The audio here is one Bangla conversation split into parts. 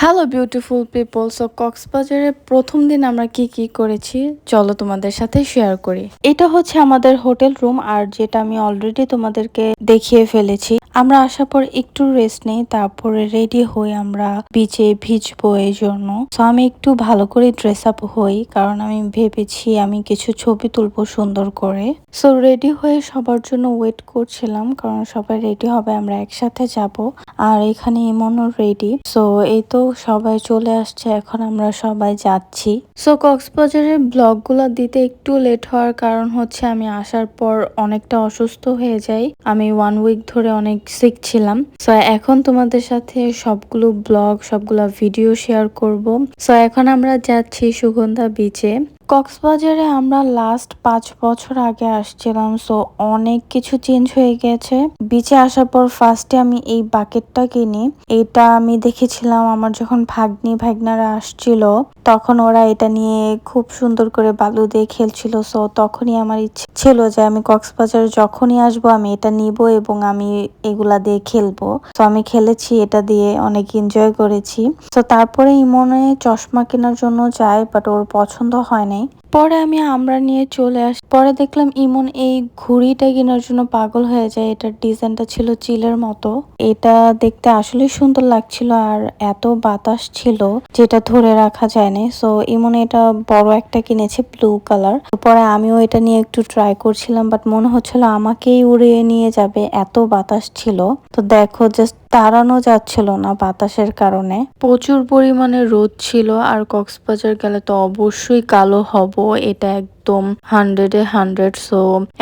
হ্যালো বিউটিফুল পিপল সো কক্সবাজারে প্রথম দিন আমরা কি কি করেছি, চলো তোমাদের সাথে শেয়ার করি। এটা হচ্ছে আমাদের হোটেল রুম আর যেটা আমি অলরেডি তোমাদেরকে দেখিয়ে ফেলেছি। আমরা আসার পর একটু রেস্ট নেই, তারপরে রেডি হই আমরা বিচে ভিজবো এই জন্য। সো আমি একটু ভালো করে ড্রেস আপ হই, কারণ আমি ভেবেছি আমি কিছু ছবি তুলবো সুন্দর করে। সো রেডি হয়ে সবার জন্য ওয়েট করছিলাম, কারণ সবাই রেডি হবে, আমরা একসাথে যাব। আর এখানে ইমনও রেডি সো এই তো সবাই চলে আসছে, এখন আমরা সবাই যাচ্ছি। সো কক্সবাজারের ব্লগগুলো দিতে একটু লেট হওয়ার কারণ হচ্ছে আমি আসার পর অনেকটা অসুস্থ হয়ে যাই। আমি ওয়ান উইক ধরে অনেক সিক ছিলাম। সো এখন তোমাদের সাথে সবগুলো ব্লগ, সবগুলো ভিডিও শেয়ার করব। সো এখন আমরা যাচ্ছি সুগন্ধা বিচে কক্সবাজারে আমরা লাস্ট পাঁচ বছর আগে আসছিলাম সো অনেক কিছু চেঞ্জ হয়ে গেছে। বিচে আসার পর ফার্স্টে আমি এই বাকেটটা কিনি। এটা আমি দেখেছিলাম আমার যখন ভাগ্নি ভাগ্নারা আসছিল, তখন ওরা এটা নিয়ে খুব সুন্দর করে বালু দিয়ে খেলছিল সো তখনই আমার ইচ্ছে ছিল যে আমি কক্সবাজার যখনই আসব আমি এটা নিব এবং আমি এগুলা দিয়ে খেলব। তো আমি খেলেছি, এটা দিয়ে অনেক এনজয় করেছি। তো তারপরে ইমনে চশমা কেনার জন্য যায় বাট ওর পছন্দ হয় নাই পরে আমি আমরা নিয়ে চলে আসি, পরে দেখলাম ইমন এই ঘুড়িটা কেনার জন্য পাগল হয়ে যায়। এটার ডিজাইনটা ছিল চিলের মতো। এটা দেখতে আসলে সুন্দর লাগছিল আর এত বাতাস ছিল যেটা ধরে রাখা যায়নি। সো ইমন এটা বড় একটা কিনেছে ব্লু কালার পরে আমিও এটা নিয়ে একটু ট্রাই করছিলাম বাট মনে হচ্ছিল আমাকেই উড়িয়ে নিয়ে যাবে। এত বাতাস ছিল। তো দেখো জাস্ট তাড়ানো যাচ্ছিল না বাতাসের কারণে। প্রচুর পরিমাণে রোদ ছিল আর কক্সবাজার গেলে তো অবশ্যই কালো হব। এটা একদম হান্ড্রেডে হান্ড্রেড সো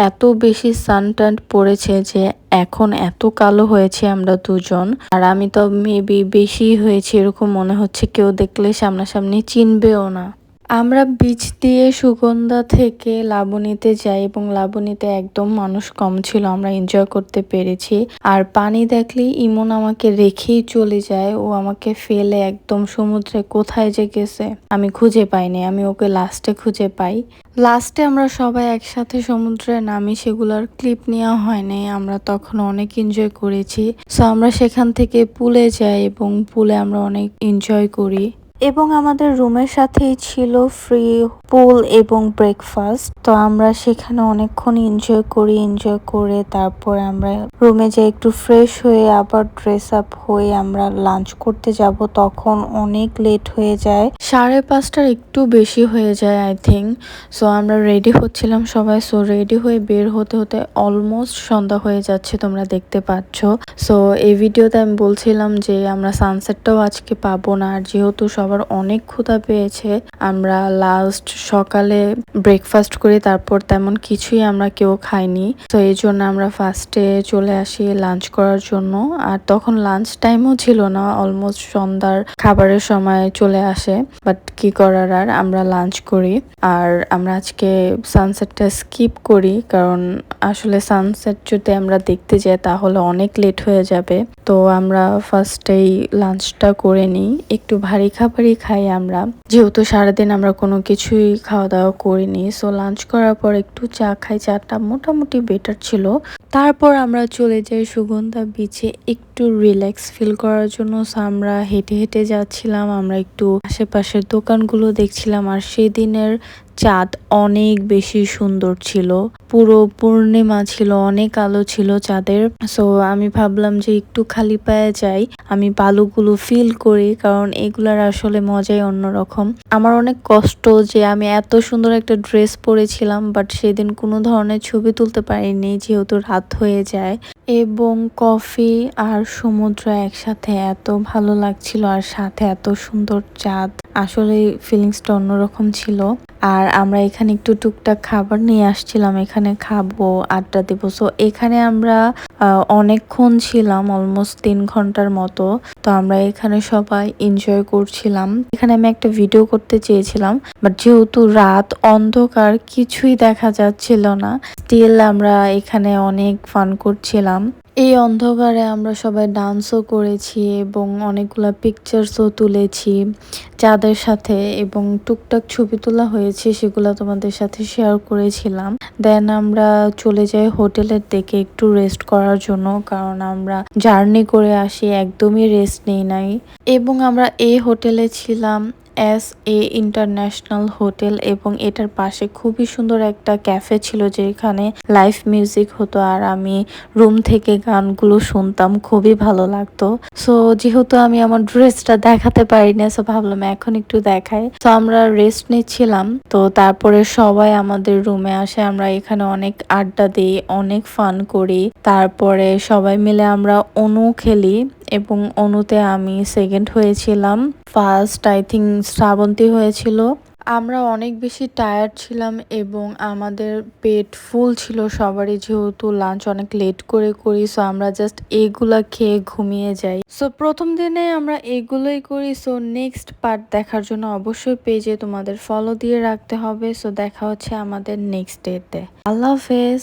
এত বেশি সানটান পড়েছে যে এখন এত কালো হয়েছে আমরা দুজন। আর আমি তো মেবি বেশি হয়েছে, এরকম মনে হচ্ছে কেউ দেখলে সামনাসামনি চিনবেও না। আমরা বীজ দিয়ে সুগন্ধা থেকে লাবণীতে যাই এবং লাবণীতে একদম মানুষ কম ছিল, আমরা এনজয় করতে পেরেছি। আর পানি দেখলেই ইমন আমাকে রেখেই চলে যায়, ও আমাকে ফেলে একদম সমুদ্রে কোথায় যে গেছে আমি খুঁজে পাইনি, আমি ওকে লাস্টে খুঁজে পাই। লাস্টে আমরা সবাই একসাথে সমুদ্রে নামি, সেগুলোর ক্লিপ নেওয়া হয়নি, আমরা তখন অনেক এনজয় করেছি। সো আমরা সেখান থেকে পুলে যাই এবং পুলে আমরা অনেক এনজয় করি। এবং আমাদের রুমের সাথেই ছিল ফ্রি পুল এবং ব্রেকফাস্ট তো আমরা সেখানে অনেকক্ষণ এনজয় করি এনজয় করে তারপরে আমরা রুমে যে একটু ফ্রেশ হয়ে আবার ড্রেস আপ হয়ে আমরা লাঞ্চ করতে যাব। তখন অনেক লেট হয়ে যায়। সাড়ে পাঁচটার একটু বেশি হয়ে যায় আই থিঙ্ক সো আমরা রেডি হচ্ছিলাম সবাই। সো রেডি হয়ে বের হতে হতে অলমোস্ট সন্ধ্যা হয়ে যাচ্ছে, তোমরা দেখতে পাচ্ছ। সো এই ভিডিওতে আমি বলছিলাম যে আমরা সানসেটটাও আজকে পাবো না। আর যেহেতু সবার অনেক ক্ষুধা পেয়েছে। আমরা লাস্ট সকালে ব্রেকফাস্ট করি, তারপর তেমন কিছুই আমরা কেউ খাইনি। তো এই জন্য আমরা ফার্স্টে চলে আসি লাঞ্চ করার জন্য। আর তখন লাঞ্চ টাইমও ছিল না অলমোস্ট সন্ধ্যার খাবারের সময় চলে আসে। বাট কি করার আর, আমরা লাঞ্চ করি। আর আমরা আজকে সানসেটটা স্কিপ করি, কারণ আসলে সানসেট যদি আমরা দেখতে যাই, তাহলে অনেক লেট হয়ে যাবে। তো আমরা ফার্স্টেই লাঞ্চটা করে নিই। একটু ভারী খাবারই খাই আমরা। যেহেতু সারাদিন আমরা কোনো কিছুই খাওয়া দাওয়া করিনি সো লাঞ্চ করার পর একটু চা খাই। চাটা মোটামুটি বেটার ছিল। তারপর আমরা চলে যাই সুগন্ধা বিচে একটু রিল্যাক্স ফিল করার জন্য। আমরা হেঁটে হেঁটে যাচ্ছিলাম, আমরা একটু আশেপাশের দোকানগুলো দেখছিলাম। আর সেদিনের চাঁদ অনেক বেশি সুন্দর ছিল। পুরো পূর্ণিমা ছিল, অনেক আলো ছিল চাঁদের। সো আমি ভাবলাম যে একটু খালি পায়ে যাই। আমি বালুগুলো ফিল করি, কারণ এগুলার আসলে মজাই অন্যরকম। আমার অনেক কষ্ট যে আমি এত সুন্দর একটা ড্রেস পরেছিলাম বাট সেদিন কোনো ধরনের ছবি তুলতে পারিনি, যেহেতু রাত হয়ে যায়। এবং কফি আর সমুদ্র একসাথে এত ভালো লাগছিল, আর সাথে এত সুন্দর চাঁদ। আসলে ফিলিংসটা অন্যরকম ছিল। আর আমরা এখানে একটু টুকটাক খাবার নিয়ে আসছিলাম, এখানে খাব, আড্ডা দেব। সো এখানে আমরা অনেকক্ষণ ছিলাম অলমোস্ট তিন ঘণ্টার মতো। তো আমরা এখানে সবাই এনজয় করছিলাম। এখানে আমি একটা ভিডিও করতে চেয়েছিলাম বাট যেহেতু রাত, অন্ধকার, কিছুই দেখা যাচ্ছিল না। স্টিল আমরা এখানে অনেক ফান করছিলাম। এই অন্ধকারে আমরা সবাই ডান্সও করেছি এবং অনেকগুলা পিকচার্সও তুলেছি যাদের সাথে এবং টুকটাক ছবি তোলা হয়েছে সেগুলো তোমাদের সাথে শেয়ার করেছিলাম। দেন আমরা চলে যাই হোটেলের দিকে একটু রেস্ট করার জন্য, কারণ আমরা জার্নি করে আসি, একদমই রেস্ট নেই নাই। এবং আমরা এই হোটেলে ছিলাম এস এ ইন্টারন্যাশনাল হোটেল এবং এটার পাশে খুবই সুন্দর একটা ক্যাফে ছিল যেখানে লাইভ মিউজিক হতো আর আমি রুম থেকে গানগুলো শুনতাম, খুবই ভালো লাগতো। সো যেহেতু আমি আমার ড্রেসটা দেখাতে পারি না সো ভাবলাম এখন একটু দেখাই। তো আমরা রেস্ট নিচ্ছিলাম। তো তারপরে সবাই আমাদের রুমে আসে, আমরা এখানে অনেক আড্ডা দিই, অনেক ফান করি। তারপরে সবাই মিলে আমরা অনু খেলি এবং অনুতে আমি সেকেন্ড হয়েছিলাম। ফার্স্ট আই থিঙ্ক শ্রাবন্তী হয়েছিল। আমরা অনেক বেশি টায়ার্ড ছিলাম এবং আমাদের পেট ফুল ছিল সবারই, যেহেতু লাঞ্চ অনেক লেট করে করি সো আমরা জাস্ট এগুলা খেয়ে ঘুমিয়ে যাই। সো প্রথম দিনে আমরা এগুলোই করি সো নেক্সট পার্ট দেখার জন্য অবশ্যই পেজে তোমাদের ফলো দিয়ে রাখতে হবে। সো দেখা হচ্ছে আমাদের নেক্সট ডেতে আল্লাহ হাফেজ।